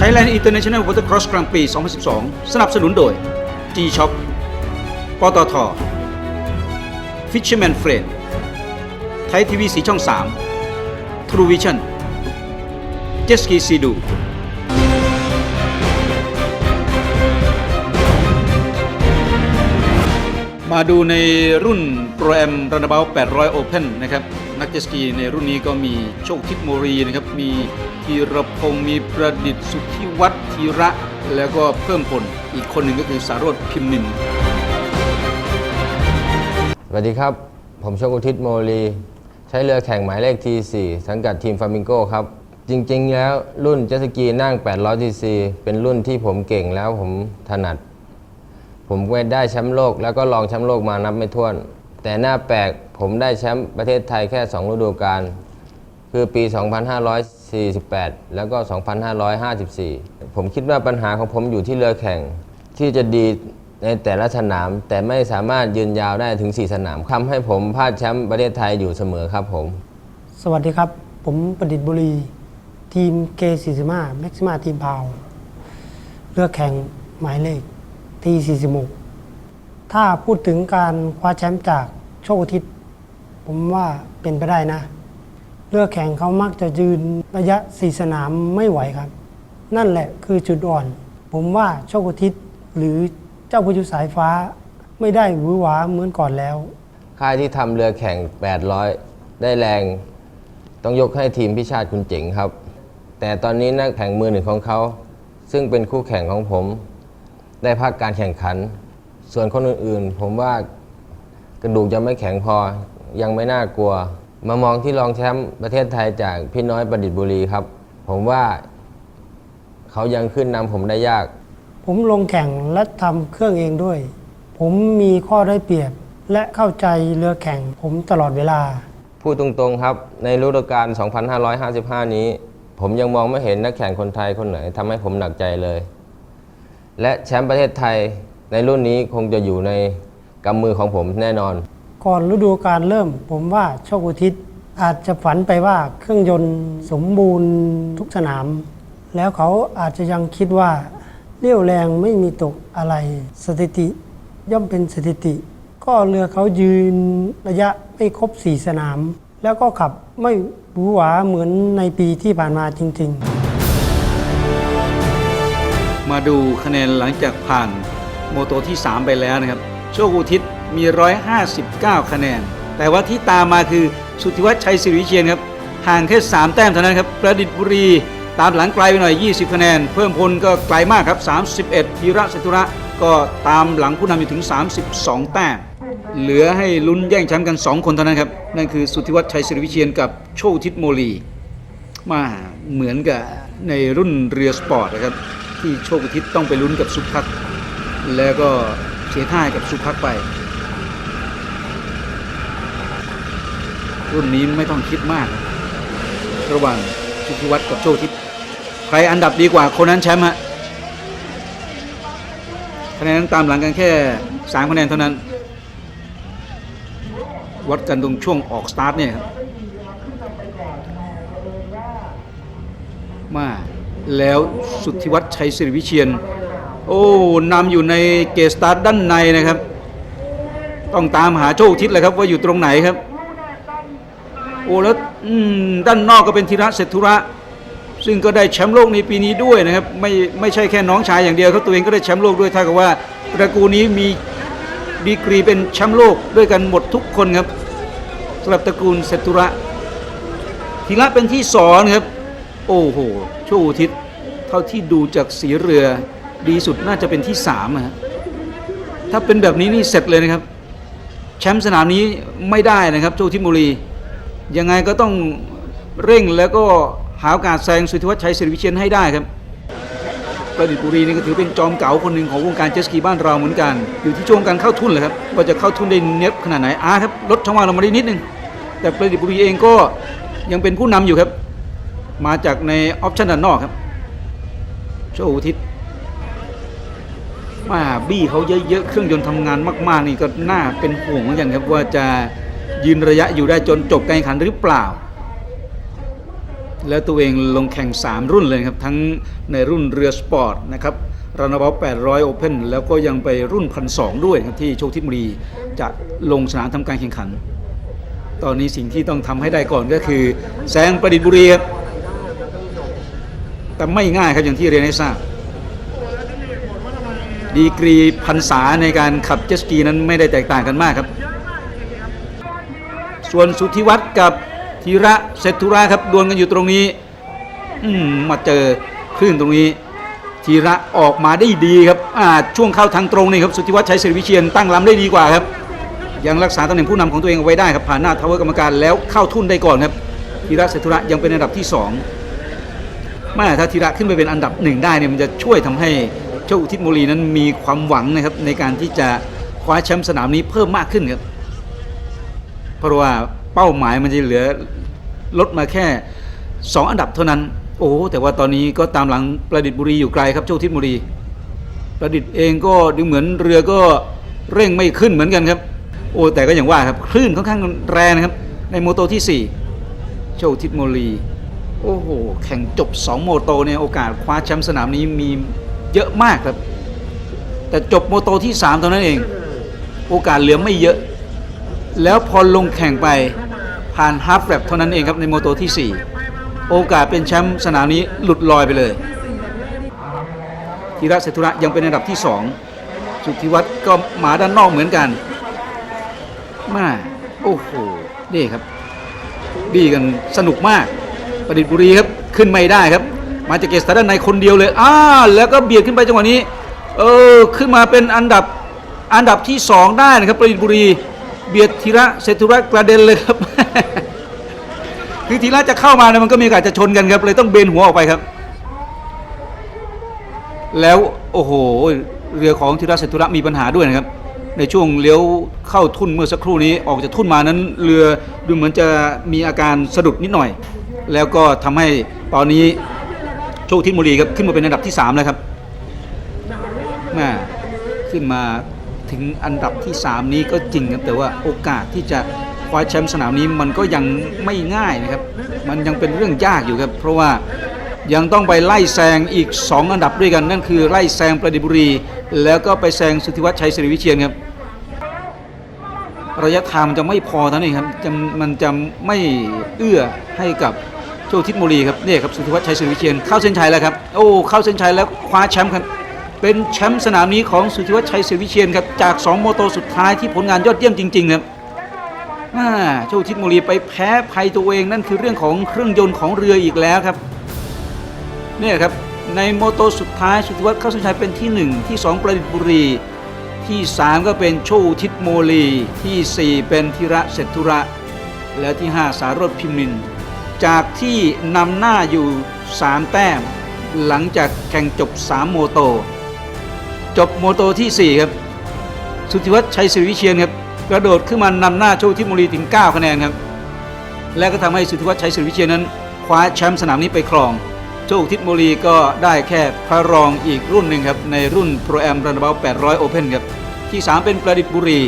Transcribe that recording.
Thailand International Watercross Grand Prix 2012 สนับสนุนโดย G-Shock ปตท Fisherman Friend ไทยทีวีสีช่อง 3 True Vision Jet Ski Sea-Doo มาดูในรุ่นโปรแอมรันเบล800 Open นะครับ นักเจสกีในรุ่นนี้ก็มีโชคทิศโมรีนะครับมีธีรพงศ์มีประดิษฐ์สุทธิวัฒน์ธีระ แล้วก็เพิ่มพลอีกคนหนึ่งก็คือสารสพิมพ์นินสวัสดีครับ ผมโชคอุทิศโมลี ใช้เรือแข่งหมายเลข T4 สังกัดทีมฟามิงโกครับ จริงๆ แล้วรุ่นเจสกีนั่ง 800 cc เป็นรุ่นที่ผมเก่งแล้วผมถนัด ผมก็ได้แชมป์โลกแล้วก็รองแชมป์โลกมานับไม่ถ้วน แต่หน้าแปลก ผมได้แชมป์ประเทศไทยแค่ 2 ฤดูกาลคือปี 2548 แล้วก็ 2554 ผมคิดว่าปัญหาของผมอยู่ที่เรือแข่งที่จะดีในแต่ละสนาม แต่ไม่สามารถยืนยาวได้ถึง 4 สนามทำให้ผมพลาดแชมป์ประเทศไทยอยู่เสมอครับผม สวัสดีครับ ผมประดิษฐ์บุรี ทีม K45 Maxima ทีมพาวเลือกแข่งหมายเลขที46ถ้าพูดถึงการคว้าแชมป์จากโชคทิศ ผมว่าเป็นไปได้นะ เลือกแข่งเขามักจะยืนระยะ4สนามไม่ไหวครับ นั่นแหละคือจุดอ่อน ผมว่าโชคอุทิศหรือเจ้าพยุสายฟ้าไม่ได้หวือหวาเหมือนก่อนแล้ว ค่ายที่ทำเรือแข่ง 800 ได้แรง ต้องยกให้ทีมพิชาติคุณเจ๋งครับ แต่ตอนนี้นักแข่งมือหนึ่งของเขา ซึ่งเป็นคู่แข่งของผม ได้พักการแข่งขัน ส่วนคนอื่นๆ ผมว่ากระดูกยังไม่แข็งพอ ยังไม่น่ากลัว มามองที่รองแชมป์ประเทศไทยจากพี่น้อยประดิษฐ์บุรีครับ ผมว่าเขายังขึ้นนำผมได้ยาก ผมลงแข่งและทำเครื่องเองด้วย ผมมีข้อได้เปรียบและเข้าใจเรือแข่งผมตลอดเวลา พูดตรงๆครับ ในฤดูกาล 2555 นี้ ผมยังมองไม่เห็นนักแข่งคนไทยคนไหนทำให้ผมหนักใจเลย และแชมป์ประเทศไทยในรุ่นนี้คงจะอยู่ในกำมือของผมแน่นอน ก่อนฤดูการเริ่ม ผมว่าโชคอุทิศอาจจะฝันไปว่าเครื่องยนต์สมบูรณ์ทุกสนาม แล้วเขาอาจจะยังคิดว่าเรี่ยวแรงไม่มีตกอะไรสถิติ ย่อมเป็นสถิติ ก็เรือเขายืนระยะไม่ครบสี่สนาม แล้วก็ขับไม่หวือหวาเหมือนในปีที่ผ่านมาจริง ๆ มาดูคะแนนหลังจากผ่านโมโตที่ 3 ไปแล้วนะครับ โชคอุทิศ มี 159 คะแนน แต่ว่าที่ตามมาคือสุทธิวัฒน์ชัยศิริวิเชียนครับห่างแค่ 3 แต้มเท่านั้นครับประดิษฐ์บุรีตามหลังไกลไปหน่อย 20 คะแนน เพิ่มพลก็ไกลมากครับ 31ธีระเสตุระก็ตามหลังผู้นำอยู่ถึง 32 แต้ม เหลือให้ลุ้นแย่งแชมป์กัน 2 คนเท่านั้นครับ นั่นคือสุทธิวัฒน์ชัยศิริวิเชียนกับโชคทิศโมลี มาเหมือนกับในรุ่นเรือสปอร์ตนะครับ ที่โชคทิศต้องไปลุ้นกับสุพักแล้วก็เสียท่ากับสุพักไป รุ่นนี้ไม่ต้องคิดมาก ระหว่างสุทธิวัฒน์กับโชคอุทิศใครอันดับดีกว่าคนนั้นแชมป์ฮะคะแนนตามหลังกันแค่สามคะแนนเท่านั้น วัดกันตรงช่วงออกสตาร์ทเนี่ยครับมาแล้วสุทธิวัฒน์ชัยศิริวิเชียน โอ้นำอยู่ในเกสตาร์ทด้านในนะครับ ต้องตามหาโชคทิศเลยครับว่าอยู่ตรงไหนครับ โอ้แล้วด้านนอกก็เป็นธีระเศรษฐุระ ซึ่งก็ได้แชมป์โลกในปีนี้ด้วยนะครับไม่ไม่ใช่แค่น้องชายอย่างเดียวครับตัวเองก็ได้แชมป์โลกด้วยเท่ากับว่าตระกูลนี้มีดีกรีเป็นแชมป์โลกด้วยกันหมดทุกคนครับสำหรับตระกูลเศรษฐุระธีระเป็นที่สองครับ โอ้โหโชคอุทิศเท่าที่ดูจากสีเรือดีสุดน่าจะเป็นที่สามฮะถ้าเป็นแบบนี้นี่เสร็จเลยนะครับ แชมป์สนามนี้ไม่ได้นะครับโชคทิศบุรี ยังไงก็ต้องเร่งแล้วก็หาโอกาสแซงสุทธิวัฒน์ชัยศิริวิเชียนให้ได้ครับประดิษฐ์บุรีนี่ก็ถือเป็นจอมเก๋าคนหนึ่งของวงการเจสกีบ้านเราเหมือนกัน อยู่ที่ช่วงการเข้าทุนเลยครับว่าจะเข้าทุนได้เน็ตขนาดไหนอาครับลดช่องว่างลงมาได้นิดนึงแต่ประดิษฐ์บุรีเองก็ยังเป็นผู้นำอยู่ครับ มาจากในออปชันด้านนอกครับโชว์อุทิศมาบี้เขาเยอะๆเครื่องยนต์ทำงานมาก ๆ นี่ก็น่าเป็นห่วงเหมือนกันครับว่าจะ ยืนระยะอยู่ได้จนจบการแข่งขันหรือเปล่า แล้วตัวเองลงแข่ง 3 รุ่นเลยครับ ทั้งในรุ่นเรือสปอร์ตนะครับรันบอล800 Open แล้วก็ยังไปรุ่น1,200ด้วยครับที่โชคทิศบุรีจะลงสนามทำการแข่งขัน ตอนนี้สิ่งที่ต้องทำให้ได้ก่อนก็คือแซงประดิษฐ์บุรีครับแต่ไม่ง่ายครับอย่างที่เรียนให้ทราบดีกรีพันษาในการขับเจ็ตสกีนั้นไม่ได้แตกต่างกันมากครับ ส่วนสุธิวัฒน์กับธีระเซตุระครับดวลกันอยู่ตรงนี้อืมมาเจอคลื่นตรงนี้ธีระออกมาได้ดีครับอ่าช่วงเข้าทางตรงนี่ครับสุธิวัฒน์ใช้เสริวิเชียนตั้งลำได้ดีกว่าครับ ยังรักษาตำแหน่งผู้นำของตัวเองเอาไว้ได้ครับผ่านหน้าทาวเวอร์กรรมการแล้วเข้าทุ่นได้ก่อนครับธีระเซตุระยังเป็นอันดับที่สองแม่ถ้าธีระขึ้นไปเป็นอันดับหนึ่งได้เนี่ยมันจะช่วยทำให้โชคอุทิศโมลีนั้นมีความหวังนะครับในการที่จะคว้าแชมป์สนามนี้เพิ่มมากขึ้นครับ เพราะว่าเป้าหมายมันจะเหลือลดมาแค่ 2 อันดับเท่านั้น โอ้แต่ว่าตอนนี้ก็ตามหลังประดิษฐ์บุรีอยู่ไกลครับโชคทิศบุรี ประดิษฐ์เองก็ดูเหมือนเรือก็เร่งไม่ขึ้นเหมือนกันครับ โอ้แต่ก็อย่างว่าครับคลื่นค่อนข้างแรงนะครับ ในโมโตที่ 4 โชคทิศโมลีโอ้โหแข่งจบ 2 โมโตเนี่ยโอกาสคว้าแชมป์สนามนี้มีเยอะมากครับ แต่จบโมโตที่ 3 เท่านั้นเอง โอกาสเหลือไม่เยอะ แล้วพอลงแข่งไปผ่านฮาร์ฟแรปเท่านั้นเองครับในโมโตที่ 4 โอกาสเป็นแชมป์สนามนี้หลุดลอยไปเลยธีระเศรษฐุระยังเป็นอันดับที่ 2 สุทธิวัฒน์ก็หมาด้านนอกเหมือนกันมาโอ้โหนี่ครับ ดีกันสนุกมาก ประดิษฐ์บุรีครับ ขึ้นไม่ได้ครับ มาจากเกสตาด้านในคนเดียวเลยอ้าแล้วก็เบียดขึ้นไปจังหวะนี้ เออ ขึ้นมาเป็นอันดับอันดับที่สองได้นะครับ ประดิษฐ์บุรี เบียดธีระเศรษฐุระกระเด็นเลยครับ คือธีระจะเข้ามาเนี่ยมันก็มีโอกาสจะชนกันครับ เลยต้องเบนหัวออกไปครับ แล้วโอ้โห เรือของธีระเศรษฐุระมีปัญหาด้วยนะครับ ในช่วงเลี้ยวเข้าทุ่นเมื่อสักครู่นี้ออกจากทุ่นมานั้น เรือดูเหมือนจะมีอาการสะดุดนิดหน่อย แล้วก็ทำให้ตอนนี้โชคทิศบุรีครับขึ้นมาเป็นอันดับที่3แล้วครับแม่ขึ้นมา ถึงอันดับที่ 3 นี้ก็จริงครับแต่ว่าโอกาสที่จะคว้าแชมป์สนามนี้มันก็ยังไม่ง่ายนะครับ มันยังเป็นเรื่องยากอยู่ครับ เพราะว่ายังต้องไปไล่แซงอีก 2 อันดับด้วยกัน นั่นคือไล่แซงประดิบุรี แล้วก็ไปแซงสุทธิวัฒน์ชัยศิริวิเชียนครับระยะทางมันจะไม่พอท่านั้นเองครับจะมันจะไม่เอื้อให้กับโชคทิศบุรีครับเนี่ยครับสุทธิวัฒน์ชัยศิริวิเชียนเข้าเส้นชัยแล้วครับโอ้เข้าเส้นชัยแล้วคว้าแชมป์ครับ เป็นแชมป์สนามนี้ของสุทธิวัฒน์ชัยศิริวิเชียนครับจาก2โมโตสุดท้ายที่ผลงานยอดเยี่ยมจริงๆครับอ่าโชคทิศบุรีไปแพ้ภัยตัวเองนั่นคือเรื่องของเครื่องยนต์ของเรืออีกแล้วครับเนี่ยครับในโมโตสุดท้ายสุทธิวัฒน์เข้าส้นชัยเป็นที่ 1 ที่ 2 ประดิษฐ์บุรี ที่ 3 ก็เป็นโชวทิศโมลีที่ 4 เป็นธีระเศรษฐุระ และที่ 5 สารถพิมนิน จากที่นำหน้าอยู่ 3 แต้ม หลังจากแข่งจบ 3 โมโต จบโมโตทีสี่ 4 ครับ สุทธิวัฒน์ชัยศิริวิเชียนครับกระโดดขึ้นมานำหน้าโชว์ทิศโมลีถึง 9 คะแนนครับ และก็ทำให้สุทธิวัฒน์ชัยศิริวิเชียนนั้น คว้าแชมป์สนามนี้ไปครอง โชคทิศโมลีก็ได้แค่พระรองอีกรุ่นหนึ่งครับในรุ่นโปรแอมรันเบล800 โอเพนครับที่ 3 เป็นประดิษฐ์บุรี